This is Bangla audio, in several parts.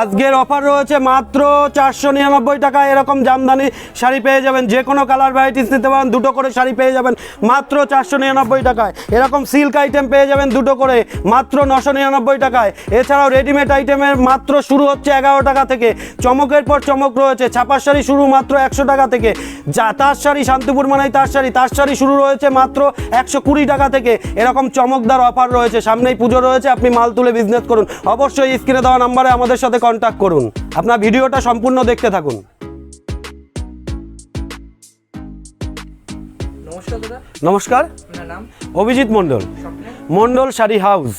আজকের অফার রয়েছে মাত্র চারশো নিরানব্বই টাকা। এরকম জামদানি শাড়ি পেয়ে যাবেন, যে কোনো কালার ভ্যারাইটিস নিতে পারেন, দুটো করে শাড়ি পেয়ে যাবেন মাত্র চারশো নিরানব্বই টাকায়। এরকম সিল্ক আইটেম পেয়ে যাবেন দুটো করে, মাত্র নশো নিরানব্বই টাকায়। এছাড়াও রেডিমেড আইটেমের মাত্র শুরু হচ্ছে এগারো টাকা থেকে। চমকের পর চমক রয়েছে, ছাপার শাড়ি শুরু মাত্র একশো টাকা থেকে। যা তার শাড়ি, শান্তিপুর মানাই তার শাড়ি তার শাড়ি শুরু রয়েছে মাত্র একশো কুড়ি টাকা থেকে। এরকম চমকদার অফার রয়েছে, সামনেই পুজো রয়েছে, আপনি মাল তুলে বিজনেস করুন। অবশ্যই স্ক্রিনে দেওয়া নাম্বারে আমাদের সাথে কন্ট্যাক্ট করুন। আপনার ভিডিওটা সম্পূর্ণ দেখতে থাকুন। নমস্কার নমস্কার। নাম? অভিজিৎ মণ্ডল। মণ্ডল শাড়ি হাউস।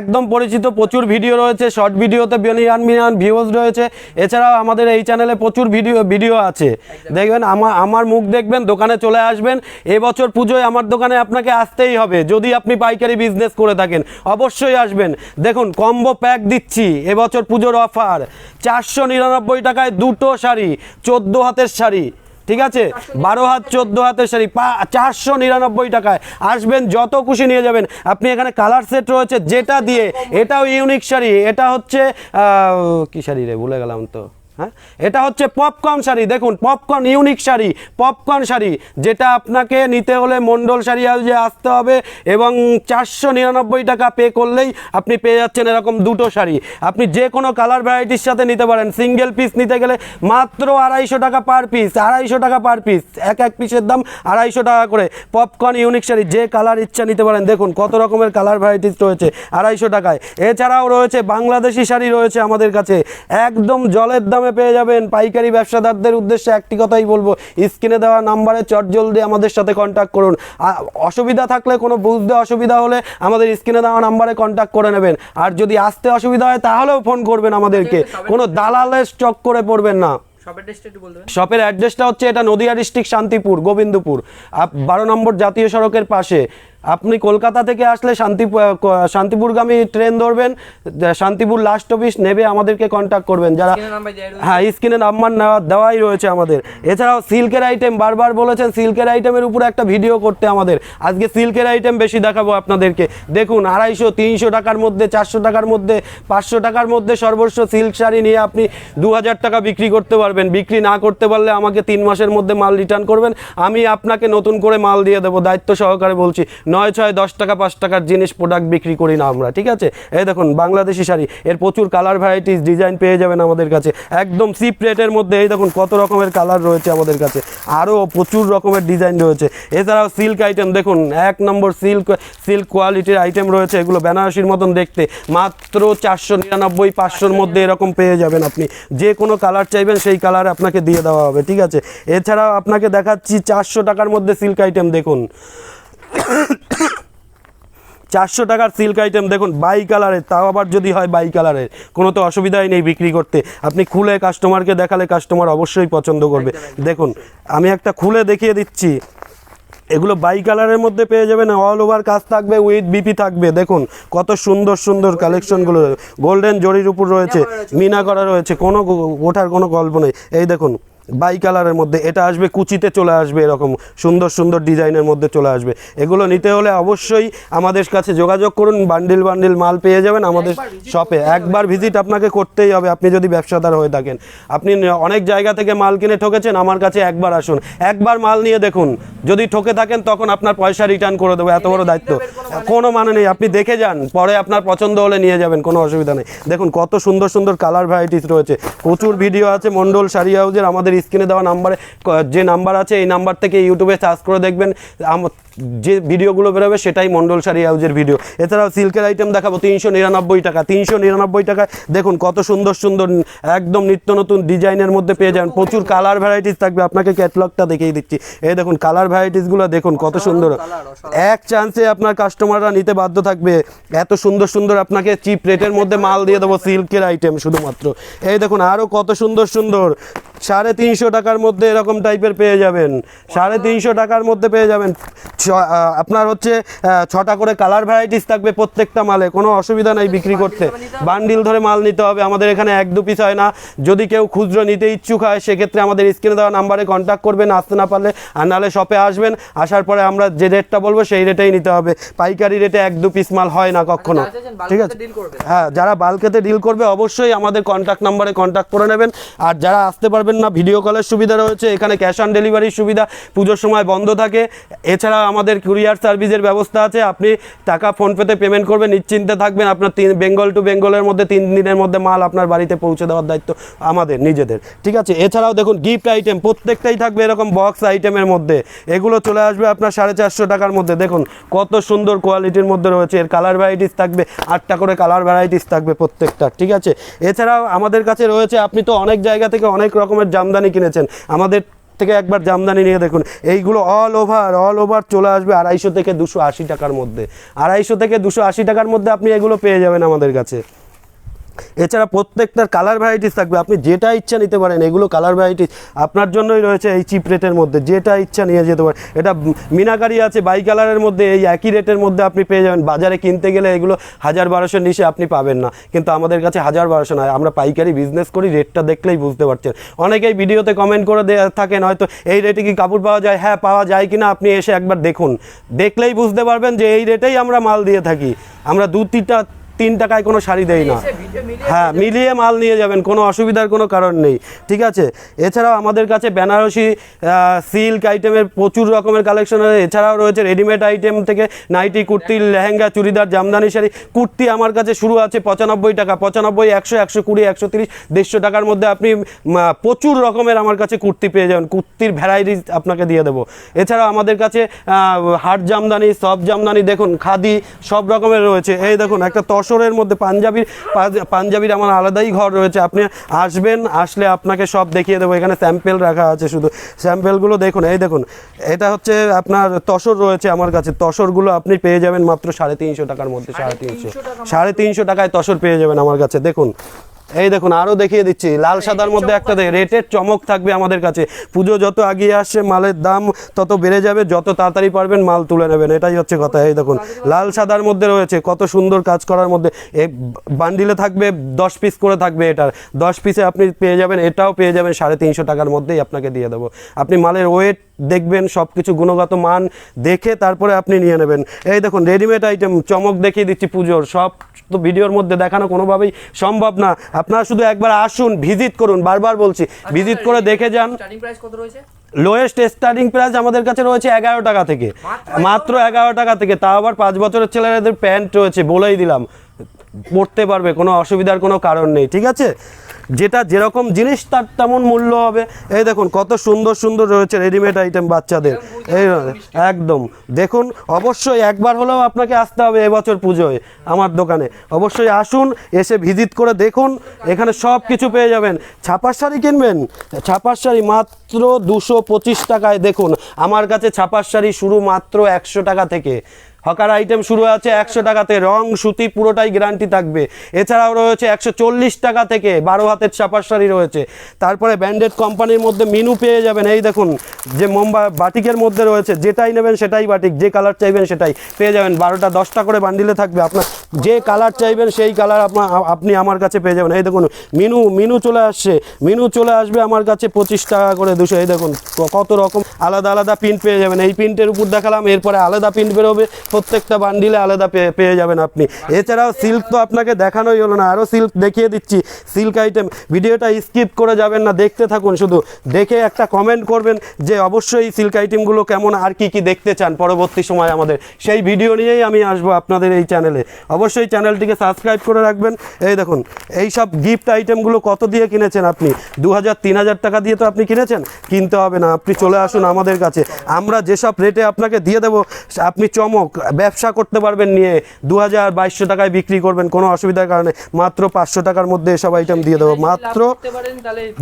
একদম পরিচিত প্রচুর ভিডিও রয়েছে শর্ট ভিডিওতে বিলিয়ন মিলিয়ন ভিউজ রয়েছে। এছাড়াও আমাদের এই চ্যানেলে প্রচুর ভিডিও ভিডিও আছে। দেখবেন আমার আমার মুখ দেখবেন দোকানে চলে আসবেন। এবছর পুজোয় আমার দোকানে আপনাকে আসতেই হবে যদি আপনি পাইকারি বিজনেস করে থাকেন অবশ্যই আসবেন। দেখুন কম্বো প্যাক দিচ্ছি এবছর পুজোর অফার চারশো নিরানব্বই টাকায় দুটো শাড়ি চোদ্দ হাতের শাড়ি। ঠিক আছে? বারো হাত, চোদ্দ হাতের শাড়ি, পা চারশো নিরানব্বই টাকায়। আসবেন, যত খুশি নিয়ে যাবেন। আপনি এখানে কালার সেট রয়েছে যেটা দিয়ে, এটাও ইউনিক শাড়ি। এটা হচ্ছে কি শাড়ি রে? ভুলে গেলাম তো। হ্যাঁ? এটা হচ্ছে পপকর্ন শাড়ি। দেখুন popcorn unique sari popcorn sari, যেটা আপনাকে নিতে হলে মন্ডল শাড়ি হাউসে আসতে হবে এবং চারশো নিরানব্বই টাকা পে করলেই আপনি পেয়ে যাচ্ছেন এরকম দুটো শাড়ি। আপনি যে কোনো কালার ভ্যারাইটির সাথে নিতে পারেন। সিঙ্গেল পিস নিতে গেলে মাত্র আড়াইশো টাকা পার পিস আড়াইশো টাকা পার পিস এক এক পিসের দাম আড়াইশো টাকা করে। পপকর্ন ইউনিক শাড়ি, যে কালার ইচ্ছা নিতে পারেন। দেখুন, কত রকমের কালার ভ্যারাইটিস রয়েছে আড়াইশো টাকায়। এছাড়াও রয়েছে বাংলাদেশি শাড়ি রয়েছে আমাদের কাছে। একদম জলের দামে পেয়ে যাবেন। পাইকারি ব্যবসাদারদের উদ্দেশ্যে একটি কথাই বলব। স্ক্রিনে দেওয়া নাম্বারে চটজলদি আমাদের সাথে কন্ট্যাক্ট করুন। অসুবিধা থাকলে কোনো বুঝতে অসুবিধা হলে আমাদের স্ক্রিনে দেওয়া নাম্বারে কন্ট্যাক্ট করে নেবেন। আর যদি আসতে অসুবিধা হয় তাহলেও ফোন করবেন আমাদেরকে। কোনো দালালের চক করে পড়বেন না। শপের অ্যাড্রেসটা হচ্ছে এটা নদিয়া ডিস্ট্রিক্ট শান্তিপুর গোবিন্দপুর। বারো নম্বর জাতীয় সড়কের পাশে। আপনি কলকাতা থেকে আসলে শান্তিপুর শান্তিপুরগামী ট্রেন ধরবেন শান্তিপুর লাস্ট অফিস নেবে আমাদেরকে কন্ট্যাক্ট করবেন। যারা হ্যাঁ স্ক্রিনে নাম্বার নেওয়া দেওয়াই রয়েছে আমাদের। এছাড়াও সিল্কের আইটেম বারবার বলেছেন সিল্কের আইটেমের উপরে একটা ভিডিও করতে আমাদের। আজকে সিল্কের আইটেম বেশি দেখাবো আপনাদেরকে। দেখুন আড়াইশো তিনশো টাকার মধ্যে চারশো টাকার মধ্যে পাঁচশো টাকার মধ্যে সর্বস্ব সিল্ক শাড়ি নিয়ে আপনি দু হাজার টাকা বিক্রি করতে পারবেন। বিক্রি না করতে পারলে আমাকে তিন মাসের মধ্যে মাল রিটার্ন করবেন। আমি আপনাকে নতুন করে মাল দিয়ে দেবো দায়িত্ব সহকারে বলছি। নয় ছয় দশ টাকা, পাঁচ টাকার জিনিস প্রোডাক্ট বিক্রি করি না আমরা, ঠিক আছে? এই দেখুন, বাংলাদেশি শাড়ি, এর প্রচুর কালার ভ্যারাইটিস ডিজাইন পেয়ে যাবেন আমাদের কাছে। একদম সিপ রেটের মধ্যে, এই দেখুন, কত রকমের কালার রয়েছে আমাদের কাছে। আরও প্রচুর রকমের ডিজাইন রয়েছে। এছাড়াও সিল্ক আইটেম দেখুন, এক নম্বর সিল্ক সিল্ক কোয়ালিটির আইটেম রয়েছে, এগুলো বেনারসির মতন দেখতে। মাত্র চারশো নিরানব্বই, পাঁচশোর মধ্যে এরকম পেয়ে যাবেন আপনি। যে কোনো কালার চাইবেন, সেই কালার আপনাকে দিয়ে দেওয়া হবে, ঠিক আছে? এছাড়াও আপনাকে দেখাচ্ছি চারশো টাকার মধ্যে সিল্ক আইটেম দেখুন। চারশো টাকার সিল্ক আইটেম দেখুন বাই কালারের তাও আবার যদি হয় বাই কালারের কোনো তো অসুবিধাই নেই বিক্রি করতে। আপনি খুলে কাস্টমারকে দেখালে কাস্টমার অবশ্যই পছন্দ করবে। দেখুন আমি একটা খুলে দেখিয়ে দিচ্ছি। এগুলো বাই কালারের মধ্যে পেয়ে যাবেন অল ওভার কাজ থাকবে উইথ বিপি থাকবে। দেখুন কত সুন্দর সুন্দর কালেকশনগুলো গোল্ডেন জরির উপর। রয়েছে মিনা করা রয়েছে কোনো ওঠার কোনো গল্প নেই। এই দেখুন বাই কালারের মধ্যে এটা আসবে কুচিতে চলে আসবে এরকম সুন্দর সুন্দর ডিজাইনের মধ্যে চলে আসবে। এগুলো নিতে হলে অবশ্যই আমাদের কাছে যোগাযোগ করুন বান্ডিল বান্ডিল মাল পেয়ে যাবেন আমাদের শপে। একবার ভিজিট আপনাকে করতেই হবে আপনি যদি ব্যবসাদার হয়ে থাকেন। আপনি অনেক জায়গা থেকে মাল কিনে ঠকেছেন আমার কাছে একবার আসুন। একবার মাল নিয়ে দেখুন যদি ঠকে থাকেন তখন আপনার পয়সা রিটার্ন করে দেবো এত বড় দায়িত্ব। কোনো মানে নেই। আপনি দেখে যান পরে আপনার পছন্দ হলে নিয়ে যাবেন কোনো অসুবিধা নেই। দেখুন কত সুন্দর সুন্দর কালার ভ্যারাইটিস রয়েছে প্রচুর ভিডিও আছে মন্ডল শাড়ি হাউজের আমাদের স্ক্রিনে দেওয়া নাম্বারে যে নাম্বার আছে এই নাম্বার থেকে ইউটিউবে সার্চ করে দেখবেন। যে ভিডিওগুলো বেরোবে সেটাই মন্ডল শাড়ি হাউজের ভিডিও। এছাড়াও সিল্কের আইটেম দেখাবো তিনশো নিরানব্বই টাকা তিনশো নিরানব্বই টাকায় দেখুন কত সুন্দর সুন্দর একদম নিত্য নতুন ডিজাইনের মধ্যে পেয়ে যাবেন। প্রচুর কালার ভ্যারাইটিস থাকবে আপনাকে ক্যাটলগটা দেখিয়ে দিচ্ছি। এই দেখুন কালার ভ্যারাইটিসগুলো দেখুন কত সুন্দর। এক চান্সে আপনার কাস্টমাররা নিতে বাধ্য থাকবে। এত সুন্দর সুন্দর আপনাকে চিপ রেটের মধ্যে মাল দিয়ে দেবো সিল্কের আইটেম শুধুমাত্র। এই দেখুন আরও কত সুন্দর সুন্দর। সাড়ে তিনশো টাকার মধ্যে এরকম টাইপের পেয়ে যাবেন। সাড়ে তিনশো টাকার মধ্যে পেয়ে যাবেন। আপনার হচ্ছে ছটা করে কালার ভ্যারাইটিস থাকবে প্রত্যেকটা মালে কোনো অসুবিধা নাই বিক্রি করতে। বান্ডিল ধরে মাল নিতে হবে আমাদের এখানে এক দু পিস হয় না। যদি কেউ খুচরো নিতে ইচ্ছুক হয় সেক্ষেত্রে আমাদের স্ক্রিনে দেওয়া নাম্বারে কন্ট্যাক্ট করবেন আসতে না পারলে আর নাহলে শপে আসবেন আসার পরে আমরা যে রেটটা বলব সেই রেটেই নিতে হবে। পাইকারি রেটে এক দু পিস মাল হয় না কখনো। ঠিক আছে? হ্যাঁ যারা বালকেতে ডিল করবে অবশ্যই আমাদের কন্ট্যাক্ট নাম্বারে কন্ট্যাক্ট করে নেবেন। আর যারা আসতে পারবেন না ভিডিও কলের সুবিধা রয়েছে এখানে ক্যাশ অন ডেলিভারির সুবিধা পুজোর সময় বন্ধ থাকে। এছাড়া আমাদের কুরিয়ার সার্ভিসের ব্যবস্থা আছে, আপনি টাকা ফোনপেতে পেমেন্ট করবেন, নিশ্চিন্তে থাকবেন, আপনার তিন, বেঙ্গল টু বেঙ্গলের মধ্যে তিন দিনের মধ্যে মাল আপনার বাড়িতে পৌঁছে দেওয়ার দায়িত্ব আমাদের, নিজেদের। ঠিক আছে? এছাড়াও দেখুন গিফট আইটেম প্রত্যেকটাই থাকবে এরকম বক্স আইটেমের মধ্যে। এগুলো চলে আসবে আপনার সাড়ে চারশো টাকার মধ্যে। দেখুন, কত সুন্দর কোয়ালিটির মধ্যে রয়েছে। এর কালার ভ্যারাইটিস থাকবে, আটটা করে কালার ভ্যারাইটিস থাকবে প্রত্যেকটা, ঠিক আছে? এছাড়াও আমাদের কাছে রয়েছে, আপনি তো অনেক জায়গা থেকে অনেক রকমের জামদানি কিনেছেন। আমাদের থেকে একবার জামদানি নিয়ে দেখুন। এইগুলো অল ওভার অল ওভার চলে আসবে আড়াইশো থেকে দুশো আশি টাকার মধ্যে। আড়াইশো থেকে দুশো আশি টাকার মধ্যে আপনি এগুলো পেয়ে যাবেন আমাদের কাছে। এছাড়া প্রত্যেকটার কালার ভ্যারাইটিস থাকবে। আপনি যেটা ইচ্ছা নিতে পারেন, এগুলো কালার ভ্যারাইটিস আপনার জন্যই রয়েছে এই চিপ রেটের মধ্যে। যেটা ইচ্ছা নিয়ে যেতে পারেন। এটা মিনাকারি আছে বাই কালারের মধ্যে এই একই রেটের মধ্যে আপনি পেয়ে যাবেন। বাজারে কিনতে গেলে এগুলো হাজার বারোশোর নিচে আপনি পাবেন না। কিন্তু আমাদের কাছে হাজার বারোশো নয়। আমরা পাইকারি বিজনেস করি রেটটা দেখলেই বুঝতে পারছেন। অনেকেই ভিডিওতে কমেন্ট করে দেয়া থাকেন, হয়তো এই রেটে কি কাপড় পাওয়া যায়? হ্যাঁ পাওয়া যায় কিনা? আপনি এসে একবার দেখুন। দেখলেই বুঝতে পারবেন যে এই রেটেই আমরা মাল দিয়ে থাকি। আমরা দু তিনটা তিন টাকায় কোনো শাড়ি দেই না। হ্যাঁ মিলিয়ে মাল নিয়ে যাবেন, কোনো অসুবিধার কোনো কারণ নেই, ঠিক আছে? এছাড়াও আমাদের কাছে বেনারসি সিল্ক আইটেমের প্রচুর রকমের কালেকশন রয়েছে এছাড়াও রয়েছে রেডিমেড আইটেম থেকে নাইটি, কুর্তি, লেহেঙ্গা, চুড়িদার, জামদানি শাড়ি। কুর্তি আমার কাছে শুরু আছে পঁচানব্বই টাকা, পঁচানব্বই, একশো একশো কুড়ি, একশো তিরিশ, দেড়শো টাকার মধ্যে আপনি প্রচুর রকমের আমার কাছে কুর্তি পেয়ে যাবেন। কুর্তির ভ্যারাইটি আপনাকে দিয়ে দেবো। এছাড়াও আমাদের কাছে হাট জামদানি, সব জামদানি দেখুন, খাদি, সব রকমের রয়েছে। এই দেখুন, একটা তসরের মধ্যে পাঞ্জাবির পাঞ্জ- পাঞ্জাবির আমার আলাদাই ঘর রয়েছে। আপনি আসবেন আসলে আপনাকে সব দেখিয়ে দেবো। এখানে স্যাম্পেল রাখা আছে শুধু। স্যাম্পেলগুলো দেখুন এই দেখুন। এটা হচ্ছে আপনার তসর রয়েছে আমার কাছে। তসরগুলো আপনি পেয়ে যাবেন মাত্র সাড়ে তিনশো টাকার মধ্যে সাড়ে তিনশো সাড়ে তিনশো টাকায় তসর পেয়ে যাবেন আমার কাছে। দেখুন এই দেখুন আরও দেখিয়ে দিচ্ছি। লাল সাদার মধ্যে একটা রেটের চমক থাকবে আমাদের কাছে। পুজো যত আগিয়ে আসছে, মালের দাম তত বেড়ে যাবে, যত তাড়াতাড়ি পারবেন মাল তুলে নেবেন, এটাই হচ্ছে কথা। এই দেখুন, লাল সাদার মধ্যে রয়েছে, কত সুন্দর কাজ করার মধ্যে। বান্ডিলে থাকবে, দশ পিস করে থাকবে এটার। দশ পিসে আপনি পেয়ে যাবেন, এটাও পেয়ে যাবেন সাড়ে তিনশো টাকার মধ্যেই আপনাকে দিয়ে দেবো। আপনি মালের ওয়েট দেখবেন সব কিছু গুণগত মান দেখে তারপরে আপনি নিয়ে নেবেন। এই দেখুন রেডিমেড আইটেম চমক দেখিয়ে দিচ্ছি পুজোর। সব তো ভিডিওর মধ্যে দেখানো কোনোভাবেই সম্ভব না। আপনারা শুধু একবার আসুন ভিজিট করুন। বারবার বলছি ভিজিট করে দেখে যান। লোয়েস্ট স্টার্টিং প্রাইস আমাদের কাছে রয়েছে এগারো টাকা থেকে। মাত্র এগারো টাকা থেকে। তাও আবার পাঁচ বছরের ছেলেদের প্যান্ট রয়েছে বলেই দিলাম। পড়তে পারবে কোনো অসুবিধার কোনো কারণ নেই ঠিক আছে? যেটা যেরকম জিনিস তার তেমন মূল্য হবে। এই দেখুন কত সুন্দর সুন্দর রয়েছে রেডিমেড আইটেম বাচ্চাদের। এই একদম। দেখুন অবশ্যই একবার হলেও আপনাকে আসতে হবে এবছর পুজোয় আমার দোকানে। অবশ্যই আসুন এসে ভিজিট করে দেখুন এখানে সব কিছু পেয়ে যাবেন। ছাপার শাড়ি কিনবেন? ছাপার শাড়ি মাত্র দুশো পঁচিশ টাকায় দেখুন আমার কাছে ছাপার শাড়ি শুরু মাত্র একশো টাকা থেকে। হকার আইটেম শুরু আছে একশো টাকাতে। রং, সুতি, পুরোটাই গ্যারান্টি থাকবে। এছাড়াও রয়েছে একশো চল্লিশ টাকা থেকে বারো হাতের চাপার শাড়ি রয়েছে। তারপরে ব্র্যান্ডেড কোম্পানির মধ্যে মিনু পেয়ে যাবেন। এই দেখুন, যে মোম্বা বাটিকের মধ্যে রয়েছে, যেটাই নেবেন সেটাই বাটিক, যে কালার চাইবেন সেটাই পেয়ে যাবেন। বারোটা দশটা করে বান্ডিলে থাকবে আপনার, যে কালার চাইবেন সেই কালার আপনার আপনি আমার কাছে পেয়ে যাবেন। এই দেখুন, মিনু মিনু চলে আসছে। মিনু চলে আসবে আমার কাছে পঁচিশ টাকা করে দুশো। এই দেখুন কত রকম আলাদা আলাদা প্রিন্ট পেয়ে যাবেন। এই প্রিন্টের উপর দেখালাম, এরপরে আলাদা প্রিন্ট বেরোবে। প্রত্যেকটা বান্ডিলে আলাদা পেয়ে যাবেন আপনি। এছাড়াও সিল্ক তো আপনাকে দেখানোই হলো না আরও সিল্ক দেখিয়ে দিচ্ছি। সিল্ক আইটেম ভিডিওটা স্কিপ করে যাবেন না, দেখতে থাকুন শুধু। দেখে একটা কমেন্ট করবেন যে অবশ্যই সিল্ক আইটেমগুলো কেমন, আর কি কি দেখতে চান পরবর্তী সময় আমাদের। সেই ভিডিও নিয়েই আমি আসব আপনাদের এই চ্যানেলে অবশ্যই চ্যানেলটিকে সাবস্ক্রাইব করে রাখবেন। এই দেখুন, এই সব গিফট আইটেমগুলো কত দিয়ে কিনেছেন আপনি? দু হাজার তিন হাজার টাকা দিয়ে তো আপনি কিনেছেন? কিনতে হবে না, আপনি চলে আসুন আমাদের কাছে। আমরা যেসব রেটে আপনাকে দিয়ে দেবো, আপনি চমক ব্যবসা করতে পারবেন নিয়ে দু হাজার বাইশশো টাকায় বিক্রি করবেন কোনো অসুবিধার কারণে। মাত্র পাঁচশো টাকার মধ্যে এসব আইটেম দিয়ে দেবো। মাত্র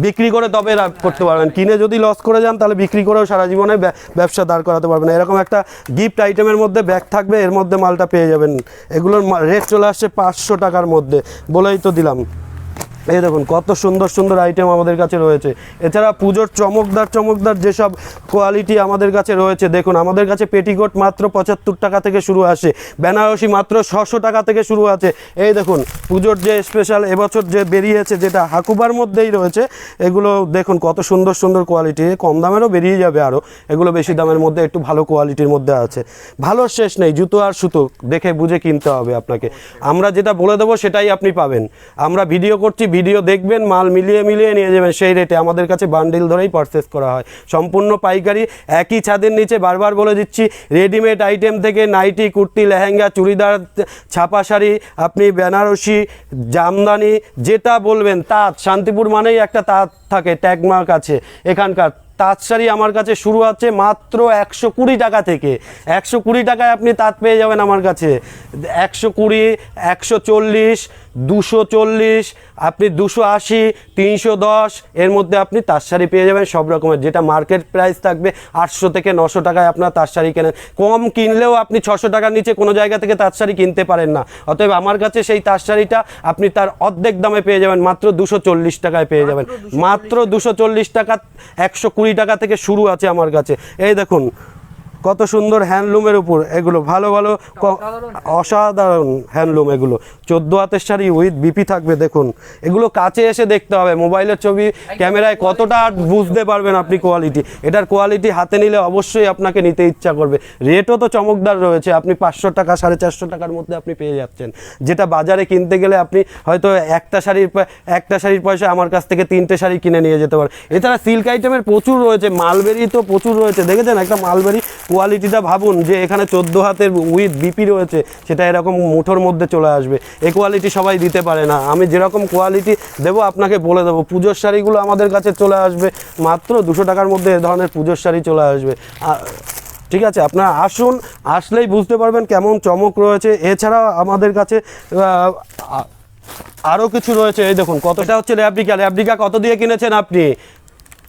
বিক্রি করে তবে লাভ করতে পারবেন। কিনে যদি লস করে যান তাহলে বিক্রি করেও সারা জীবনে ব্যবসা দাঁড় করাতে পারবেন এরকম একটা গিফট আইটেমের মধ্যে ব্যাগ থাকবে এর মধ্যে মালটা পেয়ে যাবেন। এগুলোর রেট চলে আসছে পাঁচশো টাকার মধ্যে। বলেই তো দিলাম। এই দেখুন, কত সুন্দর সুন্দর আইটেম আমাদের কাছে রয়েছে। এছাড়া পুজোর চমকদার চমকদার যেসব কোয়ালিটি আমাদের কাছে রয়েছে, দেখুন, আমাদের কাছে পেটিকোট মাত্র পঁচাত্তর টাকা থেকে শুরু আসে, বেনারসি মাত্র ছশো টাকা থেকে শুরু আছে। এই দেখুন, পুজোর যে স্পেশাল এবছর যে বেরিয়েছে, যেটা হাকুবার মধ্যেই রয়েছে, এগুলো দেখুন, কত সুন্দর সুন্দর কোয়ালিটি কম দামেরও বেরিয়ে যাবে আরও এগুলো বেশি দামের মধ্যে একটু ভালো কোয়ালিটির মধ্যে আছে। ভালো শেষ নেই, জুতো আর সুতো, দেখে বুঝে কিনতে হবে আপনাকে। আমরা যেটা বলে দেবো, সেটাই আপনি পাবেন। আমরা ভিডিও করছি ভিডিও দেখবেন, মাল মিলিয়ে মিলিয়ে নিয়ে যাবেন। সেই রেটে আমাদের কাছে বান্ডিল ধরেই পারচেস করা হয়। সম্পূর্ণ পাইকারি, একই ছাদের নিচে বারবার বলে দিচ্ছি রেডিমেড আইটেম থেকে নাইটি কুর্তি, লেহেঙ্গা, চুড়িদার, ছাপা শাড়ি, আপনি বেনারসি, জামদানি, যেটা বলবেন, তাঁত, শান্তিপুর মানেই একটা তাঁত থাকে ট্যাগমার্ক আছে। এখানকার তাঁত শাড়ি আমার কাছে শুরু আছে মাত্র একশো কুড়ি টাকা থেকে। একশো কুড়ি টাকায় আপনি তাঁত পেয়ে যাবেন আমার কাছে। একশো কুড়ি, একশো চল্লিশ দুশো চল্লিশ আপনি দুশো আশি তিনশো দশ এর মধ্যে আপনি তাঁত শাড়ি পেয়ে যাবেন সব রকমের। যেটা মার্কেট প্রাইস থাকবে আটশো থেকে নশো টাকায় আপনার তার শাড়ি কেনেন। কম কিনলেও আপনি ছশো টাকার নিচে কোনো জায়গা থেকে তাঁত শাড়ি কিনতে পারেন না। অতএব আমার কাছে সেই তাঁত শাড়িটা আপনি তার অর্ধেক দামে পেয়ে যাবেন মাত্র দুশো চল্লিশ টাকায় পেয়ে যাবেন। মাত্র দুশো চল্লিশ টাকা একশো কুড়ি টাকা থেকে শুরু আছে আমার কাছে। এই দেখুন কত সুন্দর হ্যান্ডলুমের উপর এগুলো, ভালো ভালো অসাধারণ হ্যান্ডলুম এগুলো। চোদ্দ হাতের শাড়ি উইথ বিপি থাকবে, দেখুন। এগুলো কাছে এসে দেখতে হবে, মোবাইলের ছবি, ক্যামেরায় কতটা বুঝতে পারবেন আপনি কোয়ালিটি এটার কোয়ালিটি হাতে নিলে অবশ্যই আপনাকে নিতে ইচ্ছা করবে। রেটও তো চমকদার রয়েছে, আপনি পাঁচশো টাকা, সাড়ে চারশো টাকার মধ্যে আপনি পেয়ে যাচ্ছেন। যেটা বাজারে কিনতে গেলে আপনি হয়তো একটা শাড়ির একটা শাড়ির পয়সা আমার কাছ থেকে তিনটে শাড়ি কিনে নিয়ে যেতে পারেন। এছাড়া সিল্ক আইটেমের প্রচুর রয়েছে মালবেরি তো প্রচুর রয়েছে, দেখেছেন? একটা মালবেরি কোয়ালিটিটা ভাবুন যে এখানে চোদ্দ হাতের উইথ বিপি রয়েছে, সেটা এরকম মুঠোর মধ্যে চলে আসবে। এ কোয়ালিটি সবাই দিতে পারে না। আমি যেরকম কোয়ালিটি দেবো, আপনাকে বলে দেবো। পুজোর শাড়িগুলো আমাদের কাছে চলে আসবে। মাত্র দুশো টাকার মধ্যে এ ধরনের পুজোর শাড়ি চলে আসবে। ঠিক আছে, আপনারা আসুন, আসলেই বুঝতে পারবেন কেমন চমক রয়েছে। এছাড়াও আমাদের কাছে আরও কিছু রয়েছে। এই দেখুন কতটা হচ্ছে র্যাবরিকা র্যাবরিকা কত দিয়ে কিনেছেন আপনি?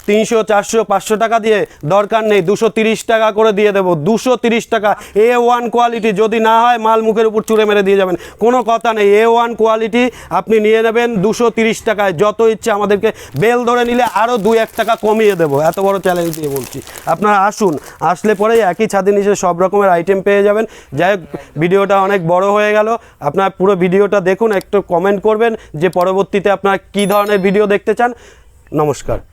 তিনশো, চারশো, পাঁচশো টাকা দিয়ে দরকার নেই, দুশো তিরিশ টাকা করে দিয়ে দেবো, দুশো তিরিশ টাকা। এ ওয়ান কোয়ালিটি যদি না হয়, মাল মুখের উপর চুড়ে মেরে দিয়ে যাবেন। কোনো কথা নেই এ ওয়ান কোয়ালিটি আপনি নিয়ে নেবেন দুশো তিরিশ টাকায়। যত ইচ্ছে আমাদেরকে বেল ধরে নিলে আরও দু এক টাকা কমিয়ে দেবো। এত বড় চ্যালেঞ্জ দিয়ে বলছি। আপনারা আসুন, আসলে পরেই একই ছাদের নিচে সব রকমের আইটেম পেয়ে যাবেন। যাই হোক, ভিডিওটা অনেক বড় হয়ে গেল। আপনার পুরো ভিডিওটা দেখুন, একটু কমেন্ট করবেন যে পরবর্তীতে আপনার কী ধরনের ভিডিও দেখতে চান। নমস্কার।